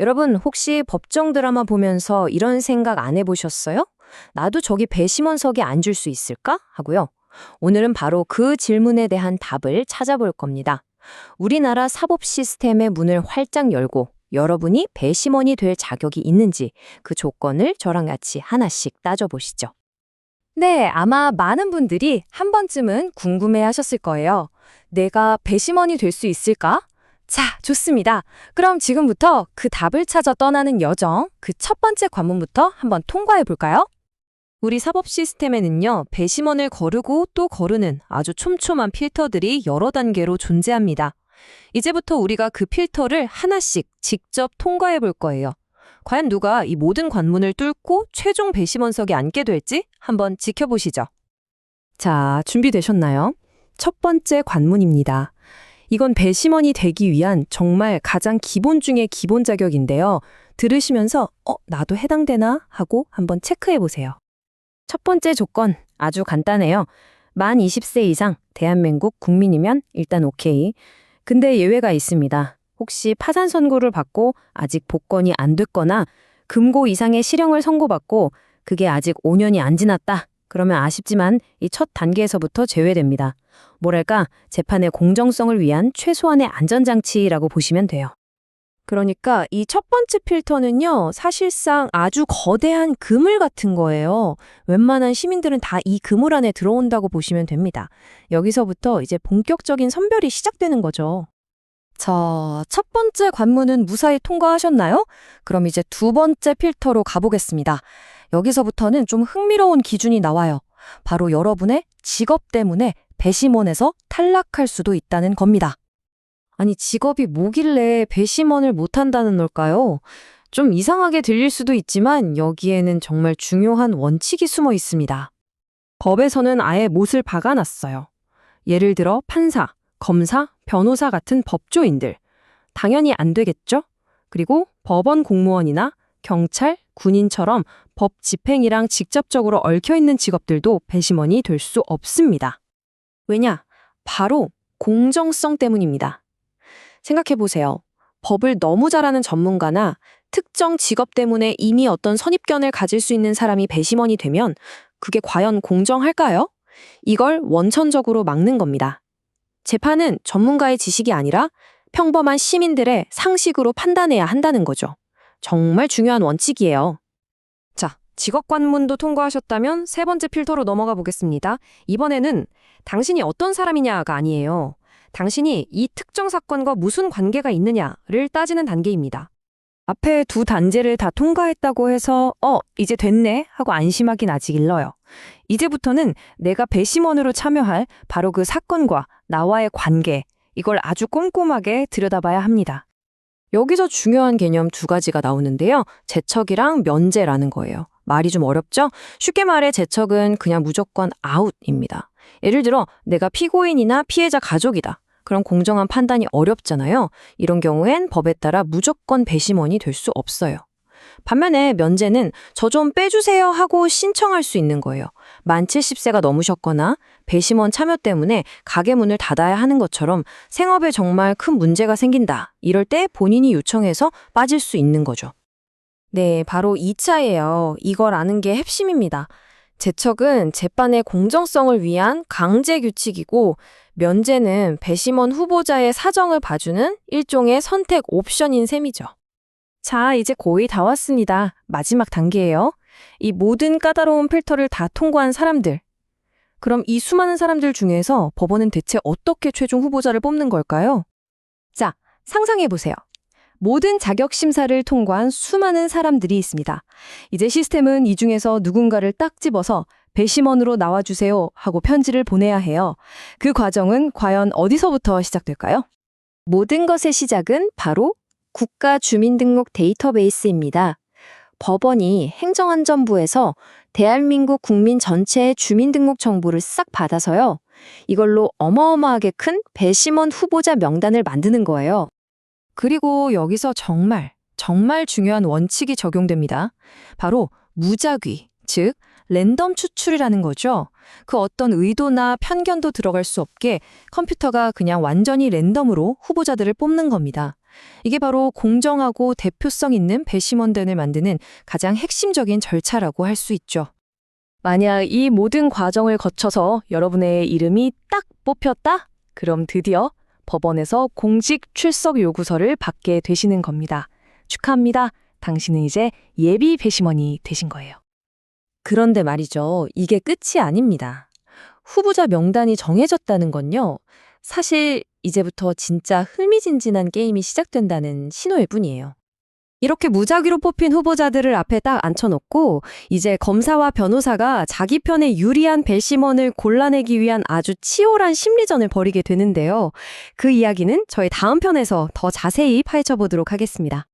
여러분, 혹시 법정 드라마 보면서 이런 생각 안 해보셨어요? 나도 저기 배심원석에 앉을 수 있을까? 하고요. 오늘은 바로 그 질문에 대한 답을 찾아볼 겁니다. 우리나라 사법 시스템의 문을 활짝 열고 여러분이 배심원이 될 자격이 있는지 그 조건을 저랑 같이 하나씩 따져보시죠. 네, 아마 많은 분들이 한 번쯤은 궁금해 하셨을 거예요. 내가 배심원이 될 수 있을까? 자, 좋습니다. 그럼 지금부터 그 답을 찾아 떠나는 여정, 그 첫 번째 관문부터 한번 통과해 볼까요? 우리 사법 시스템에는요, 배심원을 거르고 또 거르는 아주 촘촘한 필터들이 여러 단계로 존재합니다. 이제부터 우리가 그 필터를 하나씩 직접 통과해 볼 거예요. 과연 누가 이 모든 관문을 뚫고 최종 배심원석에 앉게 될지 한번 지켜보시죠. 자, 준비되셨나요? 첫 번째 관문입니다. 이건 배심원이 되기 위한 정말 가장 기본 중의 기본 자격인데요. 들으시면서 어, 나도 해당되나 하고 한번 체크해 보세요. 첫 번째 조건 아주 간단해요. 만 20세 이상 대한민국 국민이면 일단 오케이. 근데 예외가 있습니다. 혹시 파산 선고를 받고 아직 복권이 안 됐거나 금고 이상의 실형을 선고받고 그게 아직 5년이 안 지났다. 그러면 아쉽지만 이 첫 단계에서부터 제외됩니다. 뭐랄까 재판의 공정성을 위한 최소한의 안전장치라고 보시면 돼요. 그러니까 이 첫 번째 필터는요, 사실상 아주 거대한 그물 같은 거예요. 웬만한 시민들은 다 이 그물 안에 들어온다고 보시면 됩니다. 여기서부터 이제 본격적인 선별이 시작되는 거죠. 자, 첫 번째 관문은 무사히 통과하셨나요? 그럼 이제 두 번째 필터로 가보겠습니다. 여기서부터는 좀 흥미로운 기준이 나와요. 바로 여러분의 직업 때문에 배심원에서 탈락할 수도 있다는 겁니다. 아니, 직업이 뭐길래 배심원을 못한다는 걸까요? 좀 이상하게 들릴 수도 있지만 여기에는 정말 중요한 원칙이 숨어 있습니다. 법에서는 아예 못을 박아놨어요. 예를 들어 판사, 검사, 변호사 같은 법조인들. 당연히 안 되겠죠? 그리고 법원 공무원이나 경찰, 군인처럼 법 집행이랑 직접적으로 얽혀 있는 직업들도 배심원이 될 수 없습니다. 왜냐? 바로 공정성 때문입니다. 생각해 보세요. 법을 너무 잘하는 전문가나 특정 직업 때문에 이미 어떤 선입견을 가질 수 있는 사람이 배심원이 되면 그게 과연 공정할까요? 이걸 원천적으로 막는 겁니다. 재판은 전문가의 지식이 아니라 평범한 시민들의 상식으로 판단해야 한다는 거죠. 정말 중요한 원칙이에요. 자, 직업 관문도 통과하셨다면 세 번째 필터로 넘어가 보겠습니다. 이번에는 당신이 어떤 사람이냐가 아니에요. 당신이 이 특정 사건과 무슨 관계가 있느냐를 따지는 단계입니다. 앞에 두 단계를 다 통과했다고 해서 어, 이제 됐네 하고 안심하긴 아직 일러요. 이제부터는 내가 배심원으로 참여할 바로 그 사건과 나와의 관계, 이걸 아주 꼼꼼하게 들여다봐야 합니다. 여기서 중요한 개념 두 가지가 나오는데요. 재척이랑 면제라는 거예요. 말이 좀 어렵죠? 쉽게 말해 재척은 그냥 무조건 아웃입니다. 예를 들어 내가 피고인이나 피해자 가족이다. 그럼 공정한 판단이 어렵잖아요. 이런 경우엔 법에 따라 무조건 배심원이 될 수 없어요. 반면에 면제는 저 좀 빼주세요 하고 신청할 수 있는 거예요. 만 70세가 넘으셨거나 배심원 참여 때문에 가게 문을 닫아야 하는 것처럼 생업에 정말 큰 문제가 생긴다. 이럴 때 본인이 요청해서 빠질 수 있는 거죠. 네, 바로 2차예요. 이걸 아는 게 핵심입니다. 재척은 재판의 공정성을 위한 강제 규칙이고 면제는 배심원 후보자의 사정을 봐주는 일종의 선택 옵션인 셈이죠. 자, 이제 거의 다 왔습니다. 마지막 단계예요. 이 모든 까다로운 필터를 다 통과한 사람들. 그럼 이 수많은 사람들 중에서 법원은 대체 어떻게 최종 후보자를 뽑는 걸까요? 자, 상상해 보세요. 모든 자격 심사를 통과한 수많은 사람들이 있습니다. 이제 시스템은 이 중에서 누군가를 딱 집어서 배심원으로 나와주세요 하고 편지를 보내야 해요. 그 과정은 과연 어디서부터 시작될까요? 모든 것의 시작은 바로 국가주민등록 데이터베이스입니다. 법원이 행정안전부에서 대한민국 국민 전체의 주민등록 정보를 싹 받아서요. 이걸로 어마어마하게 큰 배심원 후보자 명단을 만드는 거예요. 그리고 여기서 정말, 정말 중요한 원칙이 적용됩니다. 바로 무작위, 즉, 랜덤 추출이라는 거죠. 그 어떤 의도나 편견도 들어갈 수 없게 컴퓨터가 그냥 완전히 랜덤으로 후보자들을 뽑는 겁니다. 이게 바로 공정하고 대표성 있는 배심원단을 만드는 가장 핵심적인 절차라고 할 수 있죠. 만약 이 모든 과정을 거쳐서 여러분의 이름이 딱 뽑혔다? 그럼 드디어 법원에서 공직 출석 요구서를 받게 되시는 겁니다. 축하합니다. 당신은 이제 예비 배심원이 되신 거예요. 그런데 말이죠. 이게 끝이 아닙니다. 후보자 명단이 정해졌다는 건요. 사실 이제부터 진짜 흥미진진한 게임이 시작된다는 신호일 뿐이에요. 이렇게 무작위로 뽑힌 후보자들을 앞에 딱 앉혀놓고 이제 검사와 변호사가 자기 편에 유리한 배심원을 골라내기 위한 아주 치열한 심리전을 벌이게 되는데요. 그 이야기는 저희 다음 편에서 더 자세히 파헤쳐 보도록 하겠습니다.